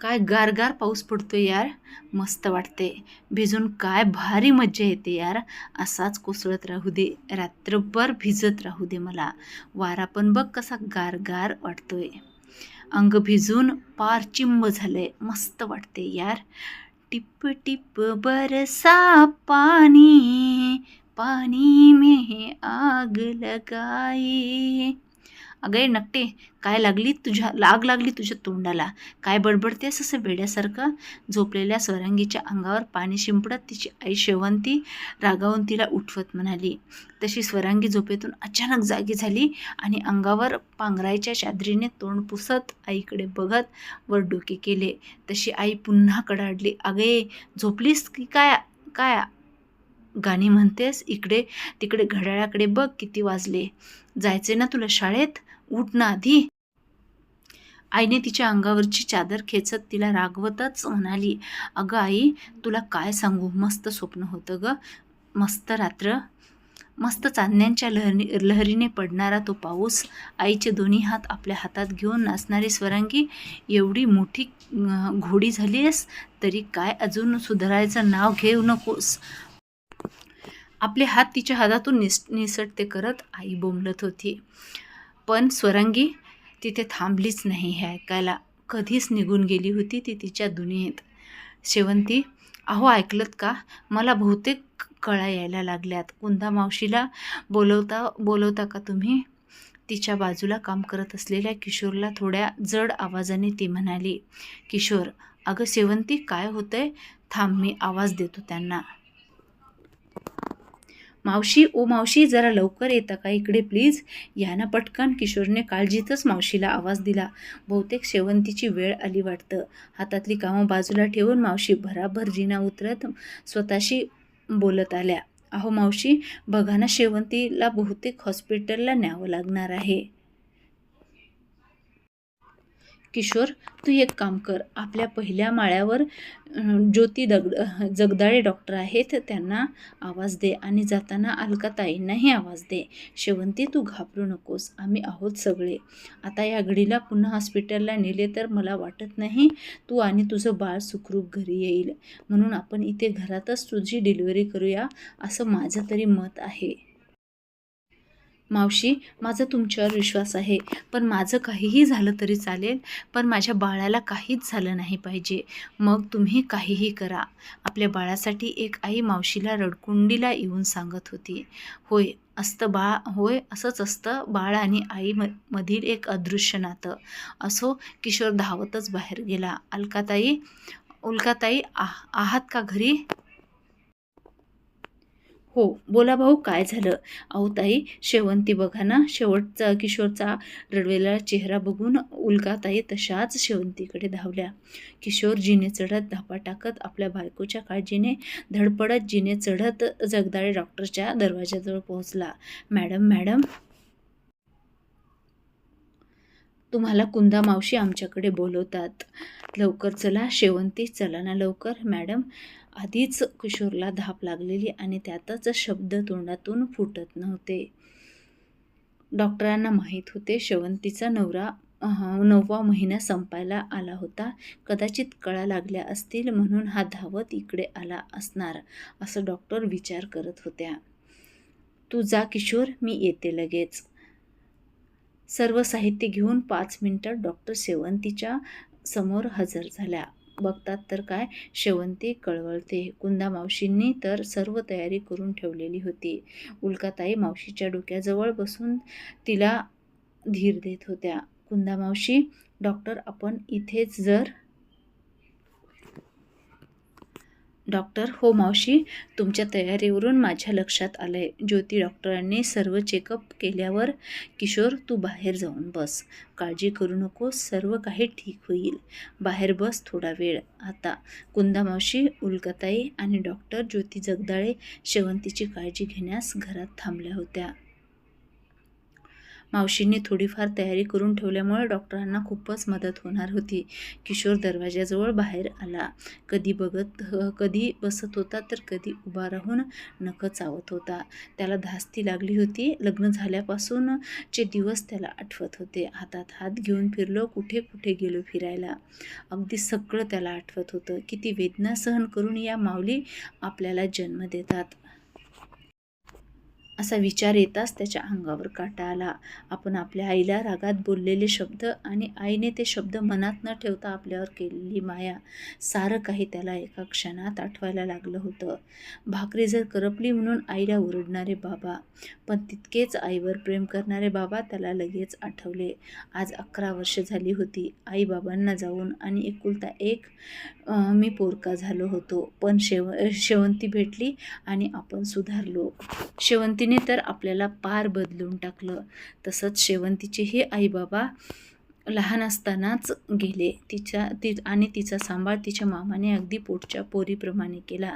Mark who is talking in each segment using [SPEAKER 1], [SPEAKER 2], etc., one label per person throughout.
[SPEAKER 1] काय गारगार पाऊस पडतो यार. मस्त वाटते भिजून काय भारी मज्जा येते यार. असाच कोसळत राहू दे. रात्रभर भिजत राहू दे मला. वारा पण बघ कसा गारगार वाटतोय. अंग भिजून पार चिंब झालंय. मस्त वाटते यार. टिप टिप बरसा पाणी पाणी में आग लगाई अगं नकटे. काय लागली तुझ्या लाग लागली तुझ्या तोंडाला? काय बडबडतेस असं वेड्यासारखं? झोपलेल्या स्वरांगीच्या अंगावर पाणी शिंपडत तिची आई शेवंती रागावून तिला उठवत म्हणाली. तशी स्वरांगी झोपेतून अचानक जागी झाली आणि अंगावर पांघरायच्या चादरीने तोंड पुसत आईकडे बघत वर डोके केले. तशी आई पुन्हा कडाडली. अगे झोपलीस की काय काय? गाणी म्हणतेस? इकडे तिकडे घड्याळाकडे बघ किती वाजले. जायचे ना तुला शाळेत? उठ ना आधी आईने तिच्या अंगावरची चादर खेचत तिला रागवतच म्हणाली अगं आई तुला काय सांगू? मस्त स्वप्न होतं ग. मस्त रात्र. मस्त चांदण्यांच्या लहरी लहरीने पडणारा तो पाऊस. आईचे दोन्ही हात आपल्या हातात घेऊन नाचणारी स्वरांगी. एवढी मोठी घोडी झाली आहेस तरी काय अजून सुधारायचं नाव घेऊ नकोस. आपले हात तिच्या हातातून निस निसटते करत आई बोंबलत होती. पण स्वरंगी तिथे थांबलीच नाही हे ऐकायला. कधीच निघून गेली होती ती तिच्या दुनियेत. शेवंती अहो ऐकलत का? मला बहुतेक कळा यायला लागल्यात. कुंदा मावशीला बोलवता बोलवता का तुम्ही? तिच्या बाजूला काम करत असलेल्या किशोरला थोड्या जड आवाजाने ती म्हणाली किशोर अगं शेवंती काय होतंय? थांब मी आवाज देतो त्यांना. मावशी ओ मावशी जरा लवकर येता का इकडे प्लीज या ना पटकन किशोरने काळजीतच मावशीला आवाज दिला. बहुतेक शेवंतीची वेळ आली वाटतं. हातातली कामं बाजूला ठेवून मावशी भराभर जिना उतरत स्वतःशी बोलत आल्या. अहो मावशी बघा ना शेवंतीला बहुतेक हॉस्पिटलला न्यावं लागणार आहे. किशोर तू एक काम कर. आपल्या पहिल्या माळ्यावर ज्योती दगड जगदाळे डॉक्टर आहेत त्यांना आवाज दे आणि जाताना अलकाताईंनाही आवाज दे. शेवंती तू घाबरू नकोस. आम्ही आहोत सगळे. आता या घडीला पुन्हा हॉस्पिटलला नेले तर मला वाटत नाही तू आणि तुझं बाळ सुखरूप घरी येईल. म्हणून आपण इथे घरातच तुझी डिलिव्हरी करूया असं माझं तरी मत आहे. मावशी माझा तुमच्यावर विश्वास आहे पण माझं काहीही झालं तरी चालेल पण माझ्या बाळाला काहीच झालं नाही पाहिजे. मग तुम्ही काहीही करा. आपल्या बाळासाठी एक आई मावशीला रडकुंडीला येऊन सांगत होती. होय असतं बाळ होय असंच असतं. बाळ आणि आई म मधील एक अदृश्य नातं. असो किशोर धावतच बाहेर गेला. अलकाताई उल्काताई आह आहात का घरी? हो बोला भाऊ काय झालं? अहो ताई शेवंती बघा ना शेवटचा किशोरचा रडवेला चेहरा बघून उल्काताई तशाच शेवंतीकडे धावल्या. किशोर जिने चढत धापा टाकत आपल्या बायकोच्या काळजीने धडपडत जिने चढत जगदाळे डॉक्टरच्या दरवाजाजवळ पोहोचला. मॅडम मॅडम तुम्हाला कुंदा मावशी आमच्याकडे बोलवतात. लवकर चला शेवंती चला ना लवकर. मॅडम आधीच किशोरला धाप लागलेली आणि त्यातच शब्द तोंडातून फुटत नव्हते. डॉक्टरांना माहीत होते शेवंतीचा नवरा नववा महिना संपायला आला होता. कदाचित कळा लागल्या असतील म्हणून हा धावत इकडे आला असणार असं डॉक्टर विचार करत होत्या. तू जा किशोर मी येते लगेच. सर्व साहित्य घेऊन पाच मिनटं डॉक्टर शेवंतीच्या समोर हजर झाल्या. बघतात तर काय? शेवंती कळवळते. कुंदा मावशींनी तर सर्व तयारी करून ठेवलेली होती. उल्काताई मावशीच्या डोक्याजवळ बसून तिला धीर देत होत्या. कुंदा मावशी डॉक्टर आपण इथेच जर डॉक्टर हो मावशी तुमच्या तयारीवरून माझ्या लक्षात आलं आहे ज्योती डॉक्टरांनी सर्व चेकअप केल्यावर किशोर तू बाहेर जाऊन बस. काळजी करू नकोस सर्व काही ठीक होईल. बाहेर बस थोडा वेळ. आता कुंदा मावशी उलकताई आणि डॉक्टर ज्योती जगदाळे शेवंतीची काळजी घेण्यास घरात थांबल्या होत्या. मावशींनी थोडीफार तयारी करून ठेवल्यामुळे डॉक्टरांना खूपच मदत होणार होती. किशोर दरवाजाजवळ बाहेर आला. कधी बघत कधी बसत होता तर कधी उभा राहून नखं चावत होता. त्याला धास्ती लागली होती. लग्न झाल्यापासूनचे दिवस त्याला आठवत होते. हातात हात घेऊन फिरलो कुठे कुठे गेलो फिरायला. अगदी सगळं त्याला आठवत होतं. किती वेदना सहन करून या माऊली आपल्याला जन्म देतात. असा विचार येताच त्याच्या अंगावर काटा आला. आपण आपल्या आईला रागात बोललेले शब्द आणि आईने ते शब्द मनात न ठेवता आपल्यावर केलेली माया सारं काही त्याला एका क्षणात आठवायला लागलं होतं. भाकरी जर करपली म्हणून आईला ओरडणारे बाबा पण तितकेच आईवर प्रेम करणारे बाबा त्याला लगेच आठवले. आज अकरा वर्ष झाली होती. आई बाबांना जाऊन आणि एकुलता एक मी पोरका झालो होतो. पण शेव शेवंती भेटली आणि आपण सुधारलो. शेवंतीने तर आपल्याला पार बदलून टाकलं. तसंच शेवंतीचेही आईबाबा लहान असतानाच गेले. तिच्या ती आणि तिचा सांभाळ तिच्या मामाने अगदी पोटच्या पोरीप्रमाणे केला.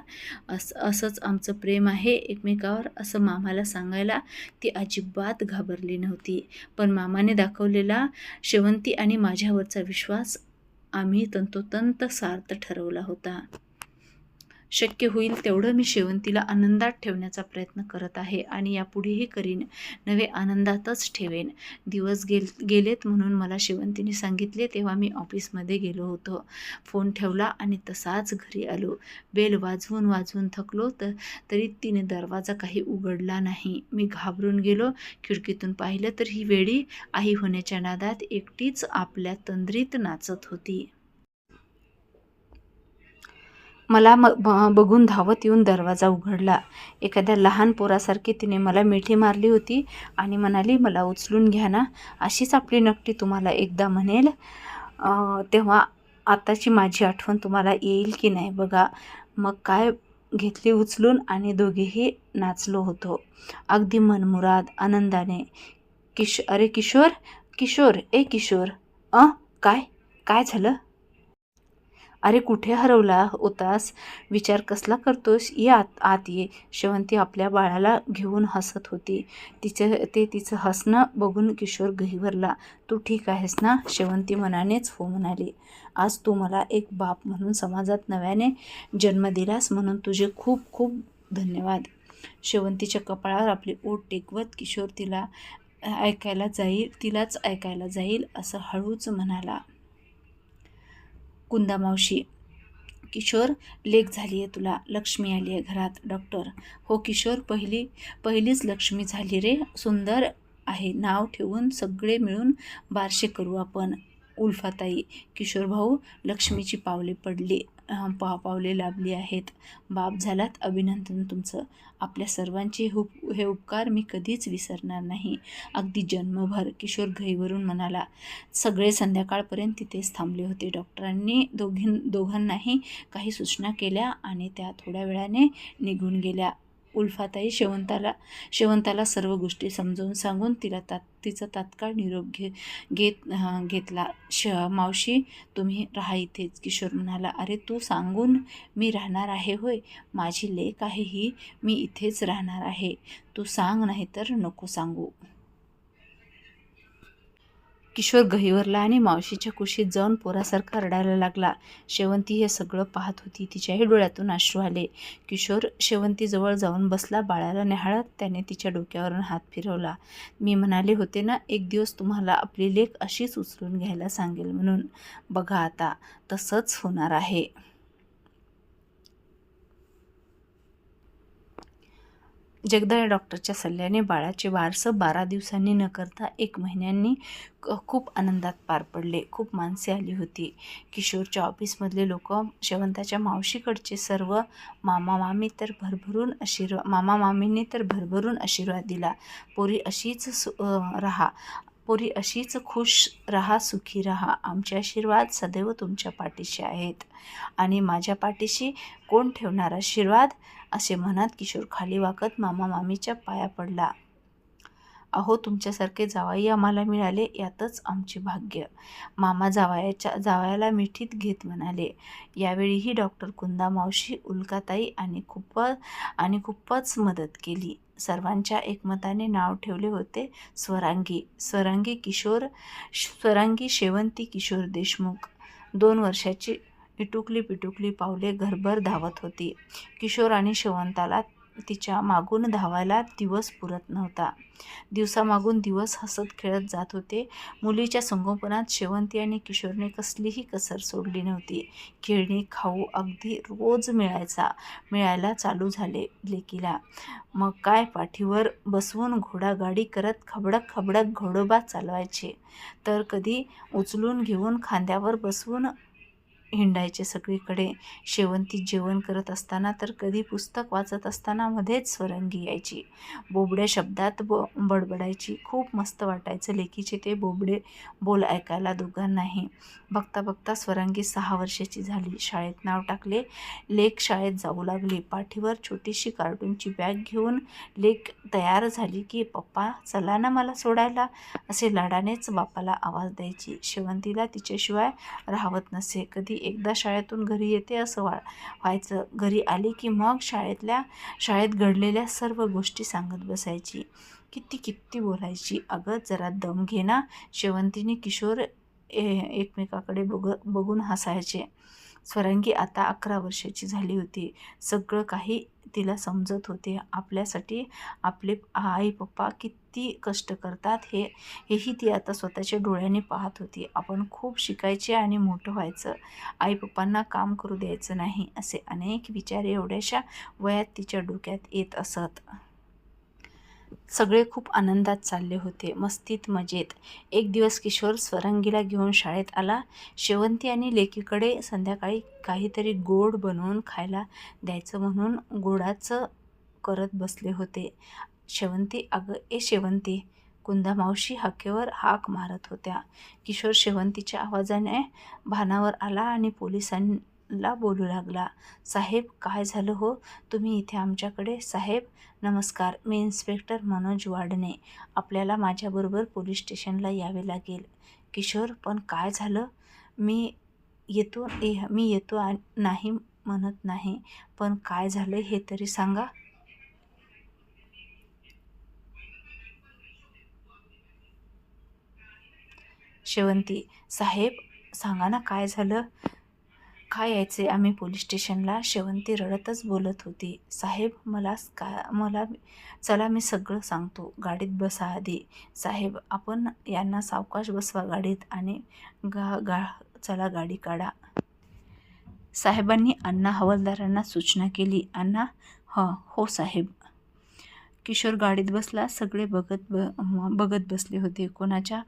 [SPEAKER 1] अस असंच आमचं प्रेम आहे एकमेकावर असं मामाला सांगायला ती अजिबात घाबरली नव्हती. पण मामाने दाखवलेला शेवंती आणि माझ्यावरचा विश्वास आम्ही तंतोतंत सार्थ ठरवला होता. शक्य होईल तेवढं मी शेवंतीला आनंदात ठेवण्याचा प्रयत्न करत आहे आणि यापुढेही करीन. नवे आनंदातच ठेवेन. दिवस गेल गेलेत म्हणून मला शेवंतीने सांगितले तेव्हा मी ऑफिसमध्ये गेलो होतो. फोन ठेवला आणि तसाच घरी आलो. बेल वाजवून वाजवून थकलो तर तरी तिने दरवाजा काही उघडला नाही. मी घाबरून गेलो. खिडकीतून पाहिलं तर ही वेळी आई होण्याच्या नादात एकटीच आपल्या तंद्रीत नाचत होती. मला म बघून धावत येऊन दरवाजा उघडला. एखाद्या लहान पोरासारखी तिने मला मिठी मारली होती आणि म्हणाली मला उचलून घ्या ना अशीच आपली नकटी तुम्हाला एकदा म्हणेल तेव्हा आताची माझी आठवण तुम्हाला येईल की नाही. बघा मग काय घेतली उचलून आणि दोघेही नाचलो होतो. अगदी मनमुराद आनंदाने. किश अरे किशोर किशोर ए किशोर अ काय? काय झालं? अरे कुठे हरवला होतास? विचार कसला करतोस? ये आत आत ये. शेवंती आपल्या बाळाला घेऊन हसत होती. तिचं ते तिचं हसणं बघून किशोर गहिवरला तू ठीक आहेस ना? शेवंती मनानेच हो म्हणाली. आज तू मला एक बाप म्हणून समाजात नव्याने जन्म दिलास म्हणून तुझे खूप खूप धन्यवाद. शेवंतीच्या कपाळावर आपली ओट टेकवत किशोर तिला ऐकायला जाईल तिलाच ऐकायला जाईल असं हळूच म्हणाला. कुंदा मावशी. किशोर लेख झाली आहे तुला. लक्ष्मी आली आहे घरात. डॉक्टर. हो किशोर पहिली पहिलीच लक्ष्मी झाली रे. सुंदर आहे. नाव ठेवून सगळे मिळून बारशे करू आपण. उल्फाताई. किशोर भाऊ लक्ष्मीची पावले पडली. पा पावले लाभली आहेत. बाप झालात अभिनंदन तुमचं. आपल्या सर्वांचे हु हे उपकार मी कधीच विसरणार नाही. अगदी जन्मभर किशोर घईवरून म्हणाला सगळे संध्याकाळपर्यंत तिथेच थांबले होते डॉक्टरांनी. दोघीं दोघांनाही काही सूचना केल्या आणि त्या थोड्या वेळाने निघून गेल्या. उल्फाताई शेवंताला शेवंताला सर्व गोष्टी समजावून सांगून तिला तात तिचा तात्काळ निरोप घे घेत घेतला. श मावशी तुम्ही राहा इथेच किशोर म्हणाला. अरे तू सांगून मी राहणार आहे होय. माझी लेक आहे ही मी इथेच राहणार आहे. तू सांग नाही तर नको सांगू. किशोर गहिवरला आणि मावशीच्या कुशीत जाऊन पोरासारखा रडायला लागला. शेवंती हे सगळं पाहत होती. तिच्याही डोळ्यातून अश्रू आले. किशोर शेवंतीजवळ जाऊन बसला. बाळाला न्याहाळत त्याने तिच्या डोक्यावरून हात फिरवला. मी म्हणाले होते ना एक दिवस तुम्हाला आपली लेख अशीच उचलून घ्यायला सांगेल म्हणून. बघा आता तसंच होणार आहे. जगदाळे डॉक्टरच्या सल्ल्याने बाळाचे वारसं बारा दिवसांनी न करता एक महिन्यांनी खूप आनंदात पार पडले. खूप माणसे आली होती. किशोरच्या ऑफिसमधले लोक शेवंताच्या मावशीकडचे सर्व मामा मामी तर भरभरून आशीर्वाद मामा मामींनी तर भरभरून आशीर्वाद दिला. पोरी अशीच सु राहा. पोरी अशीच खुश रहा सुखी रहा. आमचे आशीर्वाद सदैव तुमच्या पाठीशी आहेत. आणि माझ्या पाठीशी कोण ठेवणार आशीर्वाद? असे म्हणत किशोर खाली वाकत मामा मामीच्या पाया पडला. अहो तुमच्यासारखे जावाई आम्हाला मिळाले यातच आमचे भाग्य. मामा जावयाच्या जावयाला मिठीत घेत म्हणाले. यावेळीही डॉक्टर कुंदा मावशी उल्काताई आणि खूप आणि खूपच मदत केली. सर्वांच्या एकमताने नाव ठेवले होते. स्वरांगी स्वरांगी किशोर स्वरांगी शेवंती किशोर देशमुख. दोन वर्षाची इटुकली पिटुकली पावले घरभर धावत होती. किशोर आणि शेवंताला तिच्या मागून धावायला दिवस पुरत नव्हता. दिवसामागून दिवस हसत खेळत जात होते. मुलीच्या संगोपनात शेवंती आणि किशोरने कसलीही कसर सोडली नव्हती. खेळणी खाऊ अगदी रोज मिळायचा मिळायला चालू झाले लेकीला. मग काय पाठीवर बसवून घोडागाडी करत खबडक खबडक घोडोबा चालवायचे. तर कधी उचलून घेऊन खांद्यावर बसवून हिंडायचे सगळीकडे. शेवंती जेवण करत असताना तर कधी पुस्तक वाचत असताना मध्येच स्वरंगी यायची. बोबड्या शब्दात ब बडबडायची. खूप मस्त वाटायचं लेकीचे ते बोबडे बोल ऐकायला दोघांनाही. बघता बघता स्वरंगी सहा वर्षाची झाली. शाळेत नाव टाकले. लेक शाळेत जाऊ लागली. पाठीवर छोटीशी कार्टूनची बॅग घेऊन लेक तयार झाली की पप्पा चला ना मला सोडायला. असे लाडानेच बापाला आवाज द्यायची. शेवंतीला तिच्याशिवाय राहवत नसे. कधी एकदा शाळेतून घरी येते असं वा व्हायचं. घरी आली की मग शाळेतल्या शाळेत घडलेल्या सर्व गोष्टी सांगत बसायची. किती किती बोलायची. अगं जरा दम घेना शेवंतीने किशोर ए एकमेकाकडे बघ बघून हसायचे. स्वरंगी आता अकरा वर्षाची झाली होती. सगळं काही तिला समजत होते. आपल्यासाठी आपले आई पप्पा किती कष्ट करतात हे हेही ती आता स्वतःच्या डोळ्याने पाहत होती. आपण खूप शिकायचे आणि मोठं व्हायचं. आई पप्पांना काम करू द्यायचं नाही असे अनेक विचार एवढ्याशा वयात तिच्या डोक्यात येत असत. सगळे खूप आनंदात चालले होते. मस्तीत मजेत. एक दिवस किशोर स्वरंगीला घेऊन शाळेत आला. शेवंती आणि लेकीकडे संध्याकाळी काहीतरी गोड बनवून खायला द्यायचं म्हणून गोडाचं करत बसले होते. शेवंती अगं ए शेवंती कुंदा मावशी हाकेवर हाक मारत होत्या. किशोर शेवंतीच्या आवाजाने भानावर आला आणि पोलिसां ला बोलू लागला. साहेब काय झालं हो? तुम्ही इथे आमच्याकडे? साहेब नमस्कार. मी इन्स्पेक्टर मनोज वाडणे. आपल्याला माझ्याबरोबर पोलीस स्टेशनला यावे लागेल. किशोर पण काय झालं? मी येतो ए मी येतो नाही म्हणत नाही. पण काय झालं हे तरी सांगा. शेवंती साहेब सांगा ना काय झालं? काय यायचे? आम्ही पोलीस स्टेशनला शेवंती रडतच बोलत होती. साहेब मला का मला चला मी सगळं सांगतो. गाडीत बसा आधी. साहेब आपण यांना सावकाश बसवा गाडीत आणि गा गा चला गाडी काढा. साहेबांनी अण्णा हवालदारांना सूचना केली. अण्णा ह हो साहेब. किशोर गाडीत बसला. सगळे बघत ब बघत बसले होते. कोणाच्या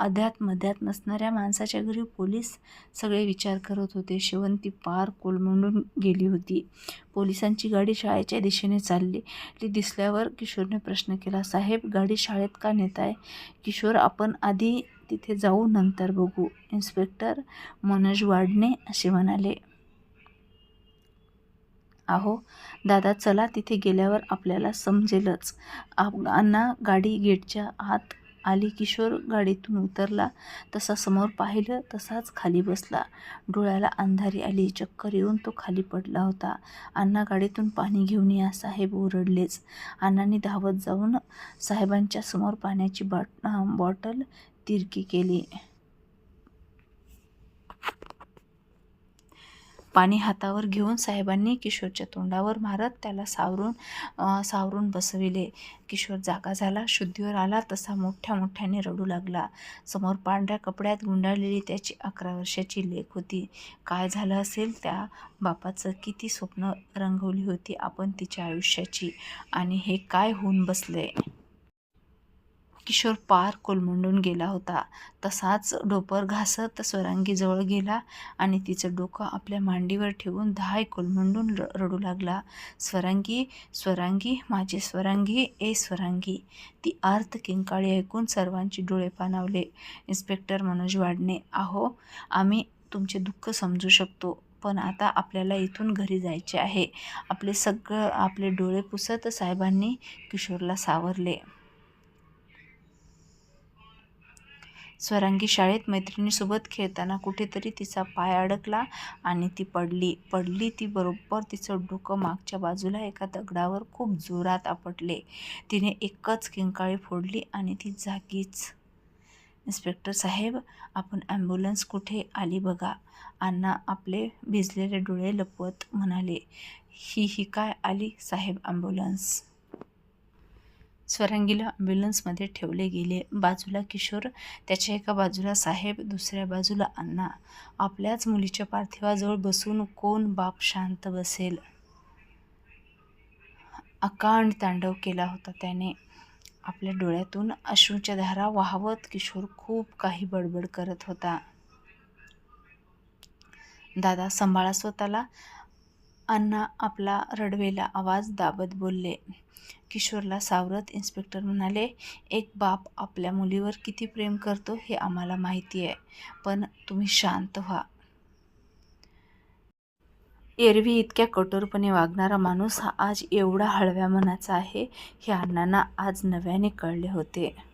[SPEAKER 1] अध्यात मध्यात नसणाऱ्या माणसाच्या घरी पोलीस सगळे विचार करत होते. शेवंती पार कोलमडून गेली होती. पोलिसांची गाडी शाळेच्या दिशेने चालली. ती दिसल्यावर किशोरने प्रश्न केला साहेब गाडी शाळेत का नेताय? किशोर आपण आधी तिथे जाऊ नंतर बघू इन्स्पेक्टर मनोज वाडणे असे म्हणाले. अहो दादा चला तिथे गेल्यावर आपल्याला समजेलच. आप- अण्णा गाडी गेटच्या आत आली. किशोर गाडीतून उतरला. तसा समोर पाहिलं तसाच खाली बसला. डोळ्याला अंधारी आली. चक्कर येऊन तो खाली पडला होता. अण्णा गाडीतून पाणी घेऊन या साहेब ओरडलेच. अण्णांनी धावत जाऊन साहेबांच्या समोर पाण्याची बाट बॉटल तिरकी केली. पाणी हातावर घेऊन साहेबांनी किशोरच्या तोंडावर मारत त्याला सावरून सावरून बसविले. किशोर जागा झाला शुद्धीवर आला तसा मोठ्या मोठ्याने रडू लागला. समोर पांढऱ्या कपड्यात गुंडाळलेली त्याची अकरा वर्षाची लेक होती. काय झालं असेल त्या बापाचं? किती स्वप्न रंगवली होती आपण तिच्या आयुष्याची? आणि हे काय होऊन बसले? किशोर पार कोलमंडून गेला होता. तसाच डोपर घासत स्वरांगीजवळ गेला आणि तिचं डोकं आपल्या मांडीवर ठेवून धाय कोलमंडून र रडू लागला. स्वरांगी स्वरांगी माझी स्वरांगी ए स्वरांगी. ती आर्त किंकाळी ऐकून सर्वांची डोळे पाणावले. इन्स्पेक्टर मनोज वाडणे आहो आम्ही तुमचे दुःख समजू शकतो पण आता आपल्याला इथून घरी जायचे आहे. आपले सगळं आपले डोळे पुसत साहेबांनी किशोरला सावरले. स्वरांगी शाळेत मैत्रिणीसोबत खेळताना कुठेतरी तिचा पाय अडकला आणि ती पडली. पडली ती बरोबर तिचं डोकं मागच्या बाजूला एका दगडावर खूप जोरात आपटले. तिने एकच किंकाळी फोडली आणि ती जागीच. इन्स्पेक्टर साहेब आपण ॲम्ब्युलन्स कुठे आली बघा. अण्णा आपले भिजलेले डोळे लपवत म्हणाले. ही ही काय आली साहेब ॲम्ब्युलन्स? स्वरांगीला ॲम्ब्युलन्समध्ये ठेवले गेले. बाजूला किशोर त्याच्या एका बाजूला साहेब दुसऱ्या बाजूला अण्णा. आपल्याच मुलीच्या पार्थिवाजवळ बसून कोण बाप शांत बसेल? अकांड तांडव केला होता त्याने. आपल्या डोळ्यातून अश्रूच्या धारा वाहवत किशोर खूप काही बडबड करत होता. दादा सांभाळा स्वतःला. अण्णा आपला रडवेला आवाज दाबत बोलले. किशोरला सावरत इन्स्पेक्टर म्हणाले एक बाप आपल्या मुलीवर किती प्रेम करतो हे आम्हाला माहिती आहे पण तुम्ही शांत व्हा. एरवी इतक्या कठोरपणे वागणारा माणूस हा आज एवढा हळव्या मनाचा आहे हे अण्णांना आज नव्याने कळले होते.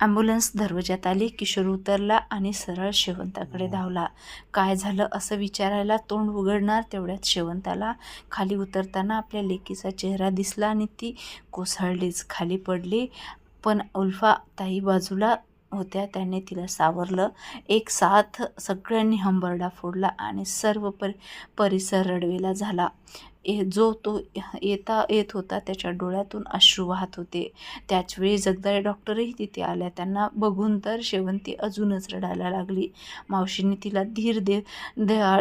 [SPEAKER 1] ॲम्ब्युलन्स दरवाजात आली किशोर उतरला आणि सरळ शेवंताकडे धावला. काय झालं असं विचारायला तोंड उघडणार तेवढ्यात शेवंताला खाली उतरताना आपल्या लेकीचा चेहरा दिसला आणि ती कोसळलीच खाली पडली. पण उल्फा ताई बाजूला होत्या त्याने तिला सावरलं. एक साथ सगळ्यांनी हंबरडा फोडला आणि सर्व परि परिसर रडवेला झाला. जो तो येता येत होता त्याच्या डोळ्यातून अश्रू वाहत होते. त्याचवेळी जगदाळे डॉक्टरही तिथे आल्या. त्यांना बघून तर शेवंती अजूनच रडायला लागली. मावशीने तिला धीर दे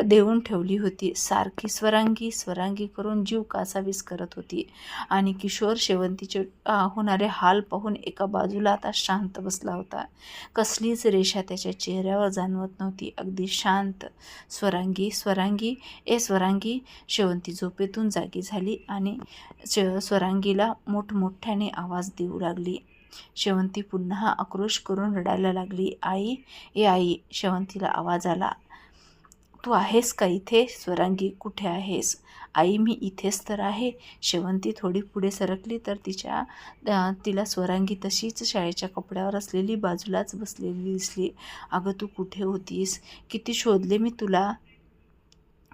[SPEAKER 1] देऊन ठेवली होती. सारखी स्वरांगी स्वरांगी करून जीव कासावीस करत होती. आणि किशोर शेवंतीचे होणारे हाल पाहून एका बाजूला आता शांत बसला होता. कसलीच रेषा त्याच्या चेहऱ्यावर जाणवत नव्हती. अगदी शांत. स्वरांगी स्वरांगी ए स्वरांगी शेवंती झोपेतून जागी झाली आणि श- स्वरांगीला मोठमोठ्याने आवाज देऊ लागली. शेवंती पुन्हा आक्रोश करून रडायला लागली. आई ए आई शेवंतीला आवाज आला. तू आहेस का इथे? स्वरांगी कुठे आहेस? आई मी इथेच तर आहे. शेवंती थोडी पुढे सरकली तर तिच्या तिला स्वरांगी तशीच शाळेच्या कपड्यावर असलेली बाजूलाच बसलेली दिसली. अगं तू कुठे होतीस? किती शोधले मी तुला?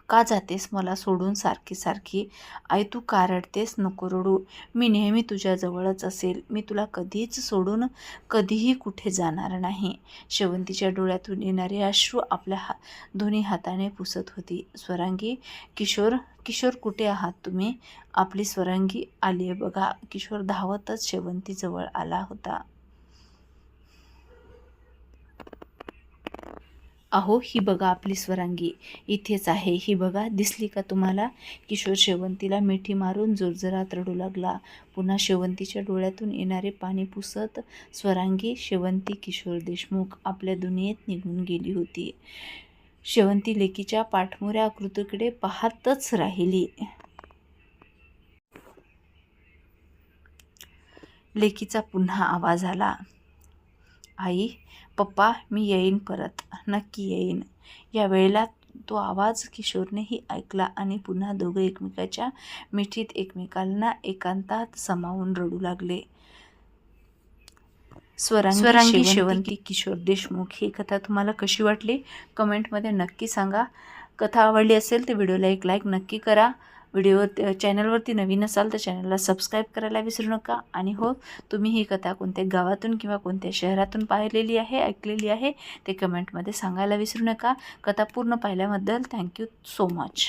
[SPEAKER 1] का जातेस मला सोडून सारखी सारखी. आई तू का रडतेस नको रडू. मी नेहमी तुझ्याजवळच असेल. मी तुला कधीच सोडून कधीही कुठे जाणार नाही. शेवंतीच्या डोळ्यातून येणारे अश्रू आपल्या हा दोन्ही हाताने पुसत होती. स्वरांगी किशोर किशोर कुठे आहात तुम्ही? आपली स्वरांगी आली आहे बघा. किशोर धावतच शेवंतीजवळ आला होता. अहो ही बघा आपली स्वरांगी. इथेच आहे. ही बघा दिसली का तुम्हाला? किशोर शेवंतीला मिठी मारून जोरजोरात रडू लागला. पुन्हा शेवंतीच्या डोळ्यातून येणारे पाणी पुसत स्वरांगी शेवंती किशोर देशमुख आपल्या दुनियेत निघून गेली होती. शेवंती लेकीच्या पाठमोऱ्या आकृतीकडे पाहतच राहिली. लेकीचा पुन्हा आवाज आला. आई पप्पा मी येईन परत नक्की येईन. या वेळेला तो आवाज किशोरनेही ऐकला आणि पुन्हा दोघं एकमेकाच्या मिठीत एकमेकांना एकांतात समावून रडू लागले. स्वरांगी
[SPEAKER 2] स्वरांगी
[SPEAKER 1] शेवंती किशोर देशमुख ही कथा तुम्हाला कशी वाटली? कमेंटमध्ये नक्की सांगा. कथा आवडली असेल तर व्हिडिओला एक लाईक नक्की करा. व्हिडिओवर चॅनलवरती नवीन असाल तर चॅनलला सबस्क्राईब करायला विसरू नका. आणि हो तुम्ही ही कथा कोणत्या गावातून किंवा कोणत्या शहरातून पाहिलेली आहे ऐकलेली आहे ते कमेंटमध्ये सांगायला विसरू नका. कथा पूर्ण पाहिल्याबद्दल थँक्यू सो मच.